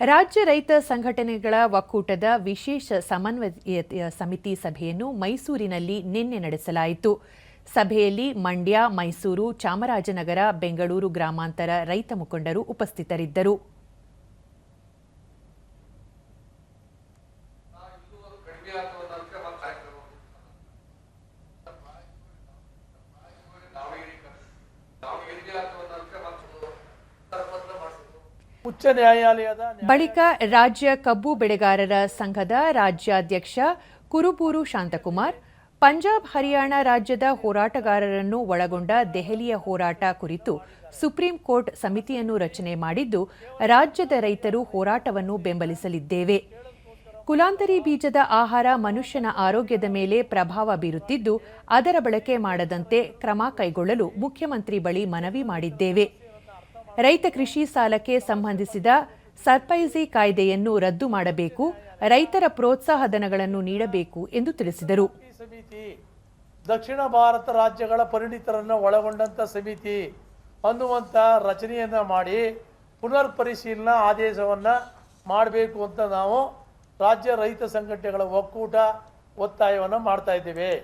ರಾಜ್ಯ ರೈತ ಸಂಘಟನೆಗಳ ಒಕ್ಕೂಟದ ವಿಶೇಷ ಸಮನ್ವಯ ಸಮಿತಿ ಸಭೆಯನ್ನು ಮೈಸೂರಿನಲ್ಲಿ ನಿನ್ನೆ ನಡೆಸಲಾಯಿತು. ಸಭೆಯಲ್ಲಿ ಮಂಡ್ಯ, ಮೈಸೂರು, ಚಾಮರಾಜನಗರ, ಬೆಂಗಳೂರು ಗ್ರಾಮಾಂತರ ರೈತ ಮುಖಂಡರು ಉಪಸ್ಥಿತರಿದ್ದರು. ಉಚ್ಚ ಬಳಿಕ ರಾಜ್ಯ ಕಬ್ಬು ಬೆಳೆಗಾರರ ಸಂಘದ ರಾಜ್ಯಾಧ್ಯಕ್ಷ ಕುರುಬೂರು ಶಾಂತಕುಮಾರ್, ಪಂಜಾಬ್, ಹರಿಯಾಣ ರಾಜ್ಯದ ಹೋರಾಟಗಾರರನ್ನು ಒಳಗೊಂಡ ದೆಹಲಿಯ ಹೋರಾಟ ಕುರಿತು ಸುಪ್ರೀಂ ಕೋರ್ಟ್ ಸಮಿತಿಯನ್ನು ರಚನೆ ಮಾಡಿದ್ದು, ರಾಜ್ಯದ ರೈತರು ಹೋರಾಟವನ್ನು ಬೆಂಬಲಿಸಲಿದ್ದೇವೆ. ಕುಲಾಂತರಿ ಬೀಜದ ಆಹಾರ ಮನುಷ್ಯನ ಆರೋಗ್ಯದ ಮೇಲೆ ಪ್ರಭಾವ ಬೀರುತ್ತಿದ್ದು, ಅದರ ಬಳಕೆ ಮಾಡದಂತೆ ಕ್ರಮ ಕೈಗೊಳ್ಳಲು ಮುಖ್ಯಮಂತ್ರಿ ಬಳಿ ಮನವಿ ಮಾಡಿದ್ದೇವೆ. ರೈತ ಕೃಷಿ ಸಾಲಕ್ಕೆ ಸಂಬಂಧಿಸಿದ ಸರ್ಪೈಸಿ ಕಾಯ್ದೆಯನ್ನು ರದ್ದು ಮಾಡಬೇಕು, ರೈತರ ಪ್ರೋತ್ಸಾಹಧನಗಳನ್ನು ನೀಡಬೇಕು ಎಂದು ತಿಳಿಸಿದರು. ಸಮಿತಿ, ದಕ್ಷಿಣ ಭಾರತ ರಾಜ್ಯಗಳ ಪರಿಣಿತರನ್ನು ಒಳಗೊಂಡಂಥ ಸಮಿತಿ ಅನ್ನುವಂಥ ರಚನೆಯನ್ನು ಮಾಡಿ ಪುನರ್ ಪರಿಶೀಲನಾ ಆದೇಶವನ್ನು ಮಾಡಬೇಕು ಅಂತ ನಾವು ರಾಜ್ಯ ರೈತ ಸಂಘಟನೆಗಳ ಒಕ್ಕೂಟ ಒತ್ತಾಯವನ್ನು ಮಾಡ್ತಾ ಇದ್ದೇವೆ.